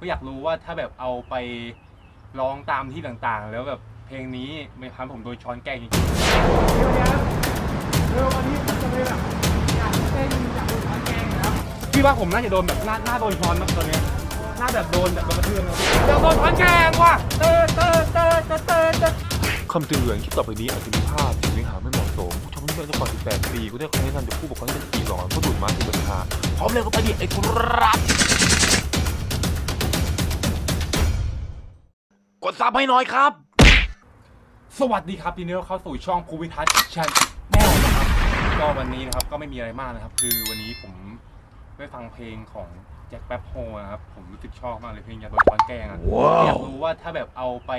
ก็อยากรู้ว่าถ้าแบบเอาไปร้องตามที่ต่างๆ แล้วแบบเพลงนี้ไม่ทำผมโดนช้อนแกงจริงเร็ววันนี้ผมจะไปแบบอยากเต้นอยากโดนช้อนแกงนะครับๆพี่ว่าผมน่าจะโดนแบบหน้าหน้าโดนช้อนมากตอนเนี้ยหน้าแบบโดนแบบโดนกระเทือนนะอยาโดนช้อนแกงว่ะเตอเตอเตอเตอเตอเตอ คำเตือนคลิปต่อไปนี้อาจจะมีภาพเสียงเนื้อหาไม่เหมาะสมผู้ชมที่ม่อายุกว่า18ปีก็ได้ขอแนะนำจากผู้ปกครองที่เป็นปีก่อนผู้ดูดม้าที่บัญชาพร้อมเลยก็ไปดิไอ้ครับ กดซับให้หน่อยครับ สวัสดีครับยินดีต้อนรับเข้าสู่ช่องภูวิทัศน์ชันแนลนะครับ ก็วันนี้นะครับก็ไม่มีอะไรมากนะครับ คือวันนี้ผมได้ฟังเพลงของแจ็คแป๊บโฮนะครับผมรู้สึกชอบมากเลยเพลงอยากโดนช้อนแกล้งอะอยากรู้ว่าถ้าแบบเอาไป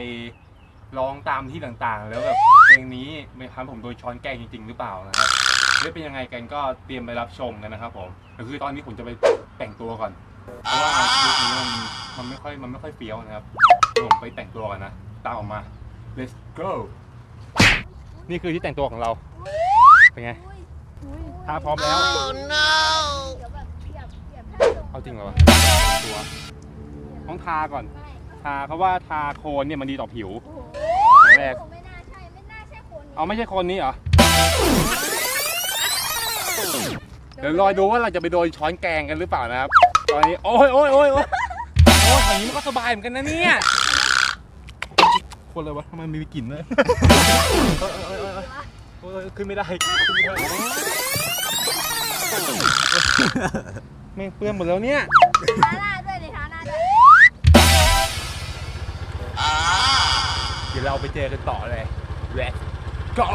ร้องตามที่ต่างๆ แล้วแบบเพลงนี้ไม่ทำผมโดนช้อนแกล้งจริง ๆ หรือเปล่านะครับหรือเป็นยังไงกันก็เตรียมไปรับชมกันนะครับผมแต่คือตอนนี้ผมจะไปแต่งตัวก่อนเพราะว่ายุคนี้มันมันไม่ค่อยมันไม่ค่อยเฟี้ยวนะครับเดี๋ยว ผมไปแต่งตัวกันนะ ตามออกมา let's go นี่คือที่แต่งตัวของเรา เป็นไง ถ้าพร้อมแล้วเอาจริงเหรอวะตัวต้องทาก่อน ทาเพราะว่าทาโคนเนี่ยมันดีต่อผิวอย่างแรก ไม่น่าใช่ ไม่น่าใช่คนเอาไม่ใช่คนนี้เหรอ เดี๋ยวรอดูว่าเราจะไปโดนช้อนแกงกันหรือเปล่านะครับ ตอนนี้ โอ้ยโอ้ยโอ้ยโอ้ยโอ้ยอย่างนี้มันก็สบายเหมือนกันนะเนี่ย คนเลยวะทำไมมีกลิ่นเลยโอ้ยขึ้นไม่ได้ขึ้นไม่ได้ไม่งเปื้อนหมดแล้วเนี่ย ท้าหน้าด้วยเลยทาหน้าด้วยเดี๋ยวเราไปเจอกันต่อเลย Let's go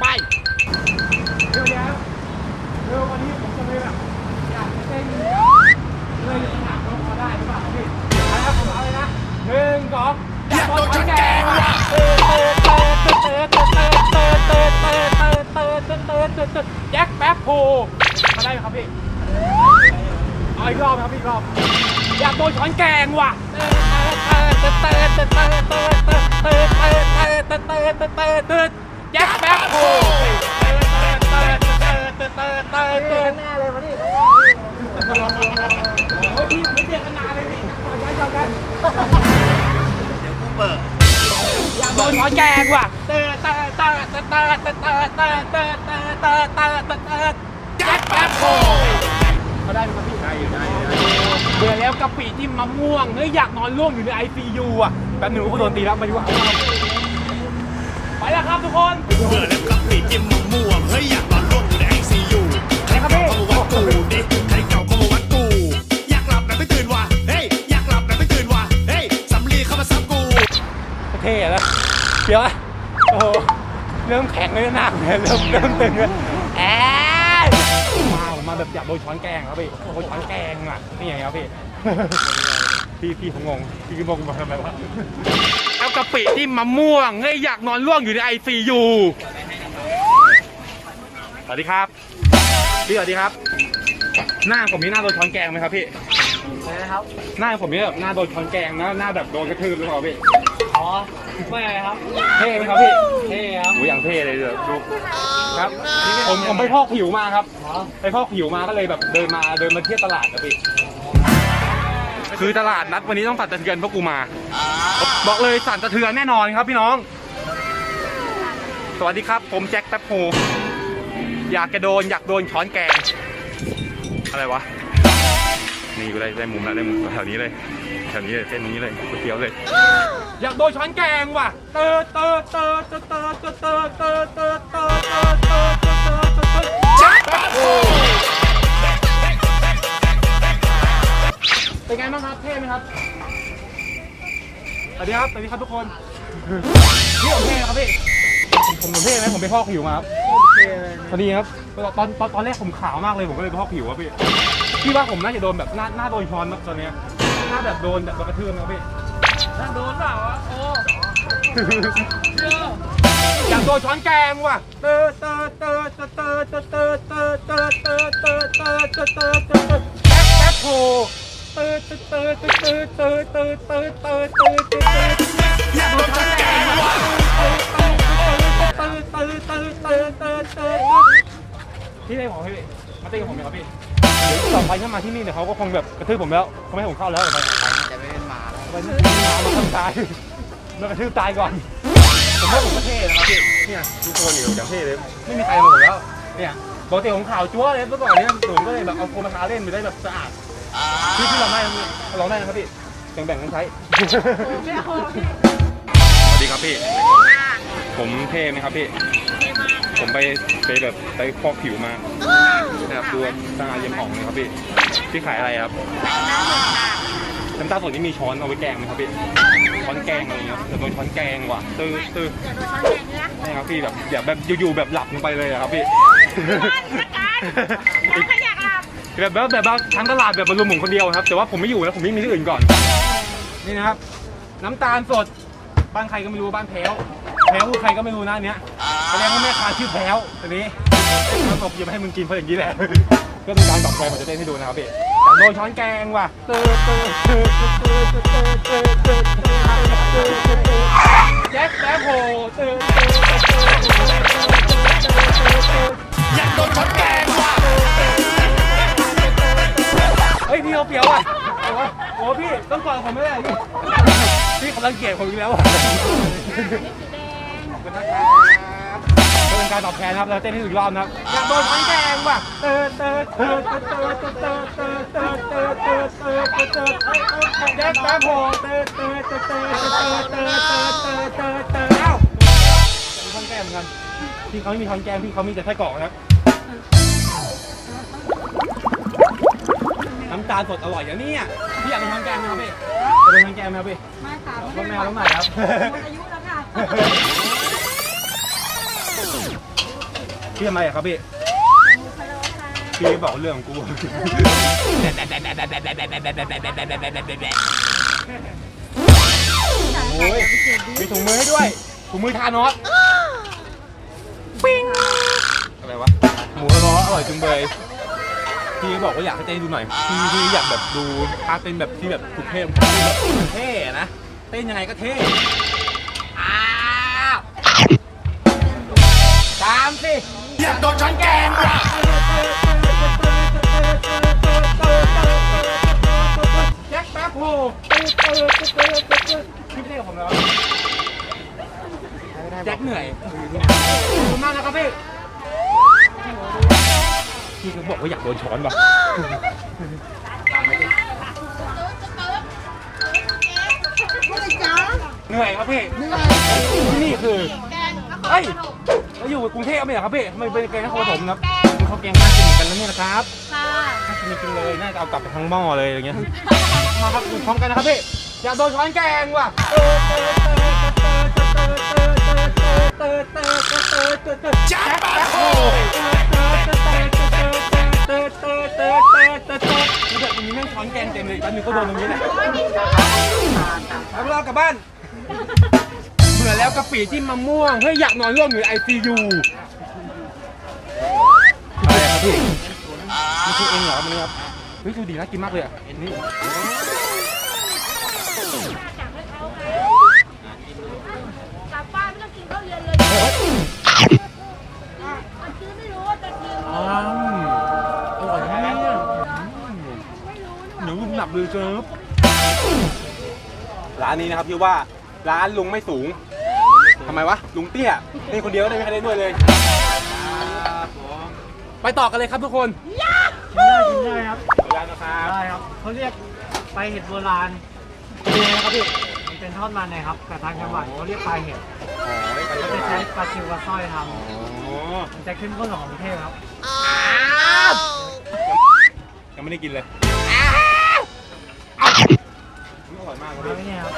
ไป เร็วแล้วเร็ววันนี้ผมจะไปแบบอยากจะเต้นเลยถามว่าพอได้หรือเปล่าพี่ไปครับผมเอาเลยนะหนึ่งสอง อยากโดนช้อนแกงว่ะแจ็คแป๊บโพมาได้ไหมครับพี่เอาอีกรอบครับอีกรอบ อยากโดนช้อนแกงว่ะแจ็คแป๊บโพหน้าเลยมาดิโอ้ยพี่ไม่เปลี่ยนกันนานเลยพี่ขอย้ายจอกัน อยากโดนช้อนแกงว่ะแจ็คแป๊บโพเขาได้ไหมครับพี่ได้อยู่ได้อยู่ได้เบื่อแล้วกะปิจิ้มมะม่วงเฮ้ยอยากนอนร่วงอยู่ใน ICU อะแป๊บหนึงกูโดนตีแล้วมาดีกว่าไปแล้วครับทุกคนเบื่อแล้วกับปีจิ้มมะม่วงเฮ้ยอยาก ท่แล้วเดี๋ยวโอ้โหเริ่มแข็งเลยนะเลยเริ่มเริ่มตึงเลยแอะมาผมมาแบบอยากโดนช้อนแกงครับพี่โดนช้อนแกงอะนี่ไงครับพี่พี่พี่ผมงงพี่งงมาทำไมวะเอากะปิที่มะม่วงเฮ้ยอยากนอนร่วงอยู่ในไอซียูสวัสดีครับพี่สวัสดีครับ หน้าผมนี่หน้าโดนช้อนแกงไหมครับพี่ นะครับ หน้าผมนี่แบบหน้าโดนช้อนแกงนะหน้าแบบโดนกระทืบหรือเปล่าพี่อ๋อไม่ครับเท่ไหมครับพี่เท่ครับโอ้ยอย่างเท่เลยเดี๋ยวดูครับ ผมผมไปพอกผิวมาครับ อ๋อไปพอกผิวมาก็เลยแบบเดินมาเดินมาเที่ยวตลาดครับพี่ คือตลาดนัดวันนี้ต้องสั่นสะเทือนเพราะกูมา บอกเลยสั่นสะเทือนแน่นอนครับพี่น้อง สวัสดีครับ ผมแจ็คแป๊บโฮอยากจะโดนอยากโดนช้อนแกง อะไรวะ นี่กูได้ได้มุมแล้วได้มุมแถวนี้เลยแถวนี้เลยเส้นนี้เลยก๋วยเตี๋ยวเลย อยากโดนช้อนแกงว่ะ เตอเตอเตอเตอเตอเตอเตอเตอเตอเตอเตอเตอเตอเตอเตอเป็นไงบ้างครับเท่ไหมครับสวัสดีครับสวัสดีครับทุกคนนี่ผมเท่นะครับพี่ผมผมเท่ไหมผมไปพอกผิวมาครับพอดีครับตอนตอนตอนแรกผมขาวมากเลยผมก็เลยไปพอกผิวครับพี่ พี่ว่าผมน่าจะโดนแบบหน้าหน้าโดนช้อนครับตอนเนี้ยหน้าแบบโดนแบบกระเทือนนะครับพี่ถ้าโดนเปล่าวะโอ้เชื่ออยากโดนช้อนแกงว่ะเตอเตอเตอเตอเตอเตอเตอเตอเตอเตอเตอเตอเตอเตอเตอแป๊บแป๊บโผเตอเตอเตอเตอเตอเตอเตอเตอเตอเตอเตออยากโดนช้อนแกงว่ะพี่ได้ของพี่มาเต้นกับผมไหมครับพี่เดี๋ยว ต่อไปถ้ามาที่นี่เนี่ยเขาก็คงแบบกระทืบผมแล้วเขาไม่ให้ผมเข้าแล้วไปไปจะไม่เป็นหมาแล้วไปนี่มามาทำตายมากระทืบตายก่อนผมว่าผมก็เท่นะครับพี่เนี่ยทุกคนอยู่อย่างเท่เลยไม่มีใครมาผมแล้วเนี่ยปกติผมขาวจั๊วเลยเมื่อก่อนเนี่ยผมก็เลยแบบเอาโคมาทาเล่นไปได้แบบสะอาดพี่พี่ลองได้นะพี่ลองได้นะครับพี่แบ่งๆกันใช้สวัสดีครับพี่ ผมเท่ไหมครับพี่ ผมไปไปแบบไปฟอกผิวมา นะครับดูตาเยี่ยมอ่องเลยครับพี่พี่ขายอะไรครับน้ำตาลสดนี่มีช้อนเอาไว้แกงไหมครับพี่ช้อนแกงอะไรเงี้ยเดี๋ยวโดนช้อนแกงว่ะตื้อตื้ออย่าโดนช้อนแกงนะใช่ครับพี่แบบอย่าแบบอยู่ๆแบบหลับลงไปเลยอะครับพี่แล้วขยักหลับแบบแบบแบบว่าทั้งตลาดแบบมารวมผมคนเดียวครับ แต่ว่าผมไม่อยู่แล้วผมไม่มีที่อื่นก่อน นี่นะครับ น้ำตาลสดบ้านใครก็ไม่รู้บ้านแพ้วแพ้วใครก็ไม่รู้นะอันเนี้ยแสดงว่าแม่ค้าชื่อแพ้วตัวนี้ ก็ตบอหยิบให้มึงกินเพราะอย่างนี้แหละ ก็ดูการตอบแทนผมจะเต้นให้ดูนะครับพี่อยโดนช้อนแกงว่ะแจ็คแบ๊คโฮอยากโดนช้อนแกงว่ะเฮ้ยพี่เขาเปรียวอะโอ้พี่ต้องกอดผมไม่ได้พี่พี่กำลังเกลียดผมอยู่แล้วอะ การตอบแทนครับเราเต้นให้อีกรอบนะครับอยากโดนช้อนแกงว่ะเตอเตอเตอเตอเตอเตอเตอเตอเตอเตอเตอเตอเตอแจ็คแป๊บโฮเตอเตอเตอเตอเตอเตอเตอเตอเตอเตอเอ้ามีช้อนแกงเหมือนกันพี่เขาไม่มีช้อนแกงพี่เขามีแต่ไส้กรอกนะครับน้ำตาลสดอร่อยอย่างนี้อะพี่อยากเป็นทางแกงไหมครับพี่อยากเป็นทางแกงไหมครับพี่มาค่ะต้องแมวต้องไหนครับหมดอายุแล้วค่ะ พี่ทำไมอะครับพี่หมูพะโล้ค่ะพี่บอกเรื่องของกู โอ้ยมีถุงมือให้ด้วย ถุงมือทานอสปิ้งอะไรวะ หมูกระล้ออร่อยจุงเบยพี่บอกว่าอยากให้เต้นดูหน่อย พี่พี่อยากแบบดูท่าเต้นแบบที่แบบถูกเท่แบบเท่นะ เต้นยังไงก็เท่อ้าวตามสิอยากโดนช้อนแกงว่ะแจ็คแป๊บโฮพี่เรียกผมแล้วแจ็คเหนื่อยขอบคุณมากนะครับพี่พี่ก็บอกว่าอยากโดนช้อนป่ะเหนื่อยครับพี่ที่นี่คือเฮ้ยเรา อยู่กรุงเทพไม่เหรอครับพี่ทำไมเป็นแกงนครปฐมครับเขาแกงน่ากินเหมือนกันนะเนี่ยนะครับค่ะน่ากินจริงๆเลยน่าจะเอากลับไปทั้งหม้อเลยอย่างเงี้ยมาครับคุณพร้อมกันนะครับพี่อยากโดนช้อนแกงว่ะแจ็คแป๊บโฮนี่แบบตรงนี้แม่งช้อนแกงเต็มเลยอีกแป๊บนึงก็โดนตรงนี้แหละแล้วเรากลับบ้านเบื่ อแล้วกะปิจิ้มมะม่วงเฮ้ยอยากนอนร่วมอยู่ไอซียูอะไรครับพี่นี่คือเองเหรอครับวันนี้ครับเฮ้ยดูดีน่ากินมากเลยอะนี่กลับบ้านไม่ต้องกินข้าวเย็นเลยมันคือไม่รู้ว่าจะกินอ้าวอร่อยมากเนี่ยไม่รู้นี่หหนูว่าหนับเลยเจิบร้านนี้นะครับชื่อว่าร้านลุงไม่สูง ทำไมวะ ลุงเตี้ยเล่นคนเดียวก็ได้ไม่ใครเล่นด้วยเลยไปต่อกันเลยครับทุกคนได้กินได้ครับ ขออนุญาตนะครับได้ครับเขาเรียกปลายเห็ดโบราณเป็นไงครับพี่มันเป็นทอดมันนะครับ แต่ทางจังหวัดเขาเรียกปลายเห็ดอ๋อไปเขาต่อจะใช้ปลาซิวปลาสร้อยทอ๋อำมันจะเข้มข้นของกรุงเทพครับ ยังไม่ได้กินเลยอร่อยมากครับแล้วพี่นี่ครับ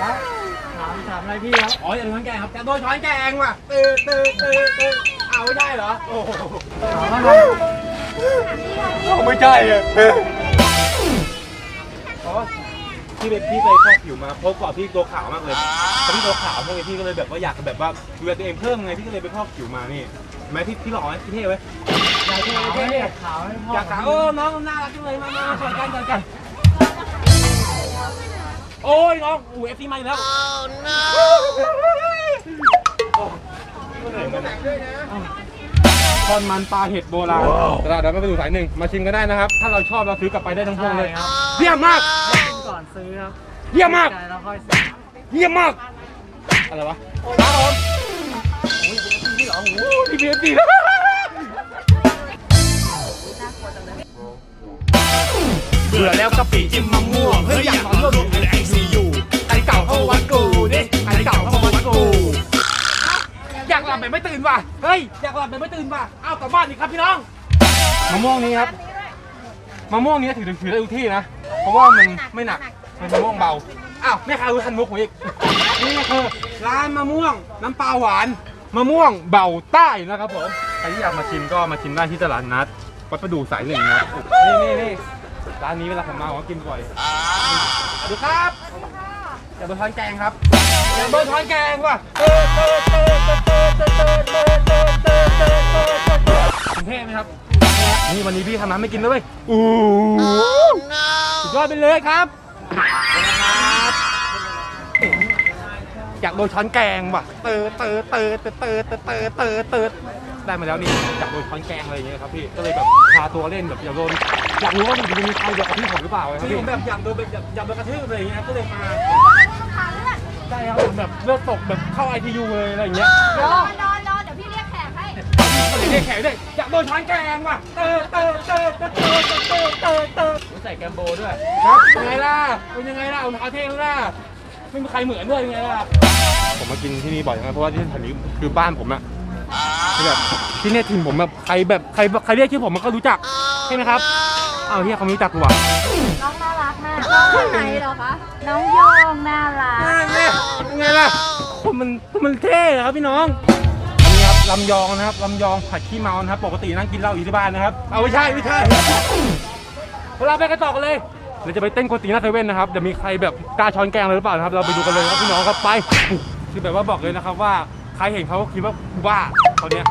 แล้ว ถามถามอะไรพี่ครับ อ๋ออย่างช้อนแกงครับจะโดนช้อนแกงว่ะตือตือตือตือเอาไม่ได้เหรอ โอ้โหถามว่าทำไม่ใช่อะอ๋อพี่เป็นพี่เคยฟอกผิวมาเพราะก่อนพี่ตัวขาวมากเลยพอพี่ตัวขาวพวกนี้พี่ก็เลยแบบว่าอยากแบบว่าดูแลตัวเองเพิ่มไงพี่ก็เลยไปฟอกผิวมานี่เห็นไหมพี่พี่หล่อไหมพี่เท่ไหมอยากเท่ขาวเท่ให้เท่ขาวให้พ่ออยากขาวโอ้น้องน่ารักจังเลยมามาสอนกันสอนกัน โอ้ยน้องอูเอฟซีมาอีกแล้วโอ้ no เหนื่อยเหมือนกันนะทอดมันปลาเห็ดโบราณเดี๋ยวเราไปดูสายหนึ่งมาชิมกันได้นะครับ ถ้าเราชอบเราซื้อกลับไปได้ทั้งพวงเลย ใช่ครับ เยี่ยมมากกินก่อนซื้อครับเยี่ยมมาก ใจแล้วค่อยซื้อเยี่ยมมาก อะไรวะครับผมโอ้ยนี่เหรอโอ้โหพี่เบียร์สี่แล้วเบื่อแล้วกะปิจิ้มมะม่วงเฮ้ยอยากมาร่วมวงกับไอซีากหลับแบบไม่ตื่นว่ะ เฮ้ย อยากหลับแบบไม่ตื่นว่ะ เอากลับบ้านดีครับพี่น้อง มะม่วงนี้ครับ มะม่วงนี้ถือถือได้ทุกที่นะ เพราะว่ามันไม่หนัก มันมะม่วงเบา อ้าวแม่ค้ารู้ทันมุกผมอีก นี่คือร้านมะม่วงน้ำปลาหวาน มะม่วงเบาใต้นะครับผม ใครที่อยากมาชิมก็มาชิมได้ที่ตลาดนัดวัดประดู่สายหนึ่งนะครับนี่นี่นี่ร้านนี้เวลาผมมาผมก็กินบ่อยสวัสดีครับ อยากโดนทานแกงครับ อยากโดนทานแกงว่ะเติร์ดเติร์ดเติร์ดเติร์ดเติร์ดเติร์ดเติร์ดเติร์ดเติร์ตเติร์ดเติร์ดกรุงเทพไหมครับ นี่วันนี้พี่ทำน้ำไม่กินด้วยอู้สุดยอดไปเลยครับ อยากโดนช้อนแกงว่ะ เตอเตอเตอเตอเตอเตอเตอเตอเตอได้มาแล้วนี่อยากโดนช้อนแกงอะไรอย่างเงี้ยครับพี่ ก็เลยแบบพาตัวเล่นแบบอยากโดน อยากรู้ว่ามันจะมีใครแบบกระทืบผมหรือเปล่าครับพี่ ผมแบบอยากโดนแบบอยากโดนกระทืบอะไรอย่างเงี้ย ก็เลยมา ใช่ครับผมแบบเลือดตกแบบเข้าไอทียูเลยอะไรอย่างเงี้ยรอรอรอเดี๋ยวพี่เรียกแขกให้เรียกแขกด้วยอยากโดนช้อนแกงว่ะเตอเตอเตอเตอเตอเตอเตอเตอใส่แกมโบด้วยครับเป็นไงล่ะเป็นยังไงล่ะเอาอาเทงล่ะไม่มีใครเหมือนด้วยยังไงล่ะผมมากินที่นี่บ่อยนะเพราะว่าที่แถวนี้คือบ้านผมอะคือแบบที่เนี่ยถิ่นผมแบบใครแบบใครใครเรียกชื่อผมมันก็รู้จักใช่ไหมครับ อ้าวเฮียเขาไม่รู้จักกูว่ะน้องน่ารักมากน้องคนไหนเหรอคะ น้องโยงน่ารักนั่นไงเป็นไงล่ะ คนมันคนมันเท่อะครับพี่น้องอันนี้ครับลำยองนะครับลำยองผัดขี้เมานะครับ ปกตินั่งกินเหล้าอยู่ที่บ้านนะครับ เอาไม่ใช่ไม่ใช่เราไปกันต่อกันเลยเราจะไปเต้นกวนตีนหน้าเซเว่นนะครับจะมีใครแบบกล้าช้อนแกงเลยหรือเปล่านะครับ เราไปดูกันเลยครับพี่น้องครับไป คือแบบว่าบอกเลยนะครับว่าใครเห็นเขาก็คิดว่าบ้าเขาเนี้ย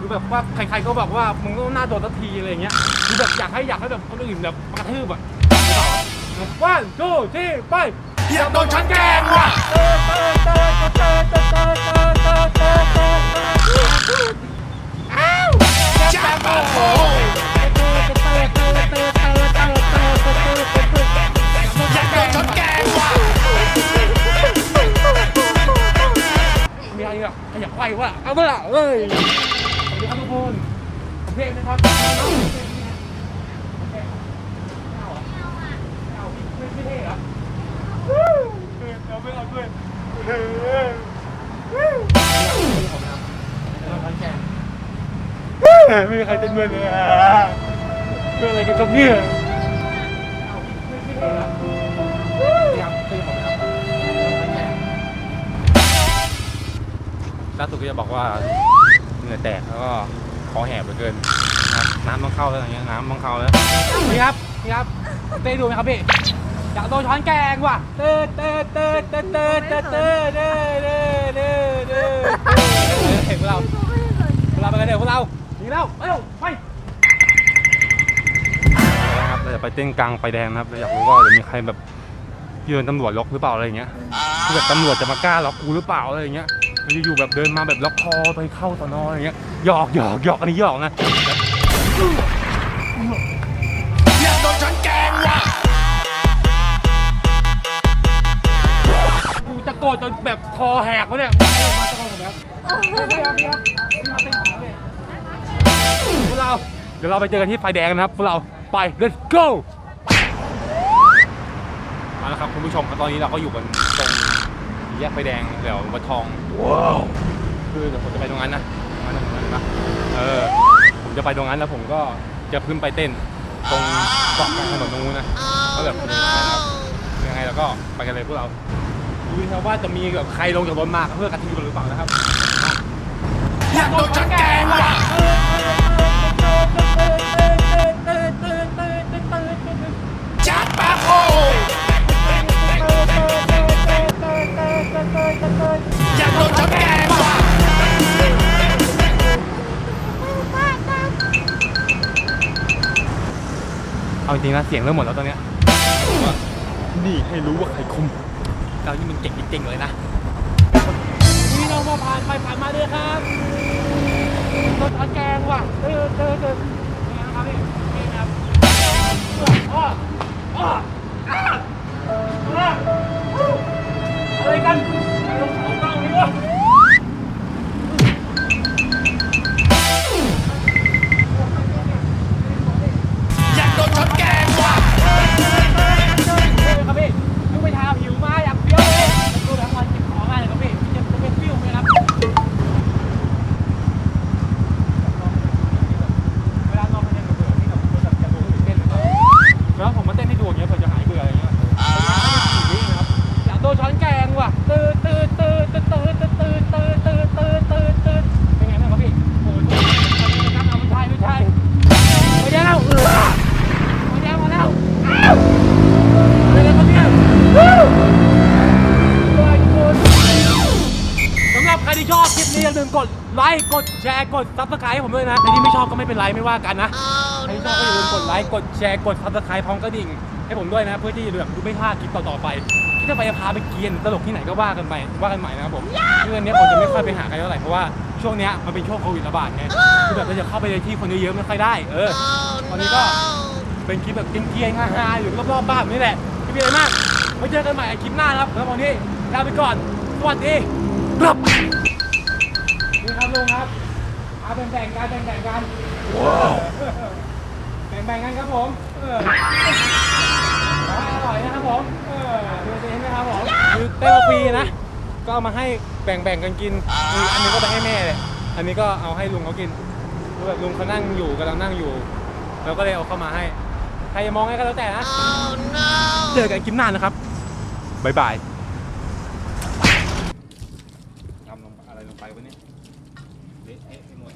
คือแบบว่าใครๆก็บอกว่ามึงก็น่าโดนสักทีอะไรเงี้ยคือแบบอยากให้อยากให้แบบคนอื่นแบบกระทืบอะว่านทูที่ไปอยากโดนช้อนแกงว่ะจ้าปาโถอยากโดนช้นแกงว่ะมีอะไรแบบขยับไขว้ว่าเอาเมื่อไหร่เอ้ย ครับทุกคนผมเพลงนะครับไม่เท่เหรอเอาไม่เอาด้วยไม่มีใครเต้นด้วยเลยเพื่ออะไรกันครับเนี่ยล่าสุดก็จะบอกว่า งื่อแตกแล้วก็คอแหบเหลือเกินครับน้ำต้องเข้าแล้วอย่างเงี้ยน้ำต้องเข้าแล้วนี่ครับนี่ครับเต้ดูไหมครับพี่อยากโดนช้อนแกงว่ะเต้เต้เต้เต้เต้เต้เต้เต้เต้เต้เต้เห็นพวกเราพวกเราไปกันเถอะพวกเราหนีแล้วเร็วไปนะครับเราจะไปเต้นกลางไฟแดงนะครับเราอยากรู้ว่าจะมีใครแบบยืนตำรวจล็อกหรือเปล่าอะไรอย่างเงี้ยคือแบบตำรวจจะมากล้าล็อกกูหรือเปล่าอะไรอย่างเงี้ยแล้ว อยู่ๆแบบเดินมาแบบล็อกคอไปเข้าสอนออะไรอย่างเงี้ยหยอกหยอกหยอกอันนี้หยอกนะอยากโดนช้อนแกงว่ะกูจะโกรธจนแบบคอแหกวะเนี่ยมาตะโกนผมแล้วพี่ครับพี่ครับพี่มาเต้นหาเลยพวกเราเดี๋ยวเราไปเจอกันที่ไฟแดงนะครับพวกเราไป let's go มาแล้วครับคุณผู้ชมครับตอนนี้เราก็อยู่กันตรงสี่ แยกไฟแดงแถววัดทองว้าวคือเดี๋ยวผมจะไปตรงนั้นนะตรงนั้นนะตรงนั้นนะเออผมจะไปตรงนั้นแล้วผมก็จะขึ้นไปเต้น ตรงเกาะกลางถนนตรงนู้นนะก็แบบยังไงเราก็ไปกันเลยพวกเราดูนะครับว่าจะมีแบบใครลงจากรถมาเพื่อกระทืบเราหรือเปล่านะครับอยากโดน ริงๆนะเสียงเริ่มหมดแล้วตอนเนี้ยว่านี่ให้รู้ว่าใครคุมเรานี่มันเก่งจริงๆเลยนะนี่เรามาผ่านไปผ่านมาเลยครับรถทอดแกงว่ะ อย่างเงี้ยเผื่อจะหายเบื่ออะไรเงี้ยนะครับอยากโดนช้อนแกงว่ะตื่นตื่นตื่นตื่นตื่นตื่นตื่นตื่นตื่นตื่นตื่นเป็นไงบ้างครับพี่โอ้โหนะครับเอาไม่ใช่ไม่ใช่ไม่ใช่แล้วเออมาแล้วมาแล้วอ้าวอะไรกันครับเนี่ยสำหรับใครที่ชอบคลิปนี้อย่าลืมกดไลค์กดแชร์กดซับสไครต์ให้ผมด้วยนะใครที่ไม่ชอบก็ไม่เป็นไรไม่ว่ากันนะใครที่ชอบก็อย่าลืมกดไลค์กดแชร์กดซับสไครต์พร้อมกระดิ่ง ให้ผมด้วยนะเพื่อที่จะแบบไม่พลาดคลิปต่อๆไปที่จะไปจะพาไปเกรียนตลกที่ไหนก็ว่ากันไปว่ากันใหม่นะครับผมเรื่องนี้ผมจะไม่ค่อยไปหาใครเท่าไหร่เพราะว่าช่วงเนี้ยมันเป็นช่วงโควิดระบาดไงคือแบบเราจะเข้าไปในที่คนเยอะๆไม่ค่อยได้ เออตอนนี้ก็เป็นคลิปแบบเกรียนๆฮาๆอยู่รอบๆบ้านนี่แหละไม่มีอะไรมากไว้เจอกันใหม่ในคลิปหน้านะครับแล้ววันนี้ลาไปก่อนสวัสดีครับนี่ครับลุงครับเอาแบ่งๆกันแบ่งๆกันว้าวแบ่งๆกันครับผมเออขอให้อร่อยนะครับผมเออดูสิเห็นไหมครับผมคือเต้นฟรีนะ ก็เอามาให้แบ่งๆกันกินนี่อันนี้ก็ไปให้แม่เลย อันนี้ก็เอาให้ลุงเขากินคือแบบลุงเขานั่งอยู่กำลังนั่งอยู่เราก็เลยเอาเข้ามาให้ ใครจะมองไงก็แล้วแต่นะ เจอกันคลิปหน้านะครับบ๊ายบายทำลงอะไรลงไปวะเนี่ยเละเทะไปหมด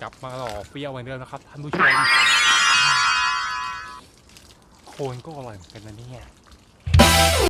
กลับมาหล่อเปรี้ยวเหมือนเดิมนะครับท่านผู้ชม โคนก็อร่อยเหมือนกันนะเนี่ย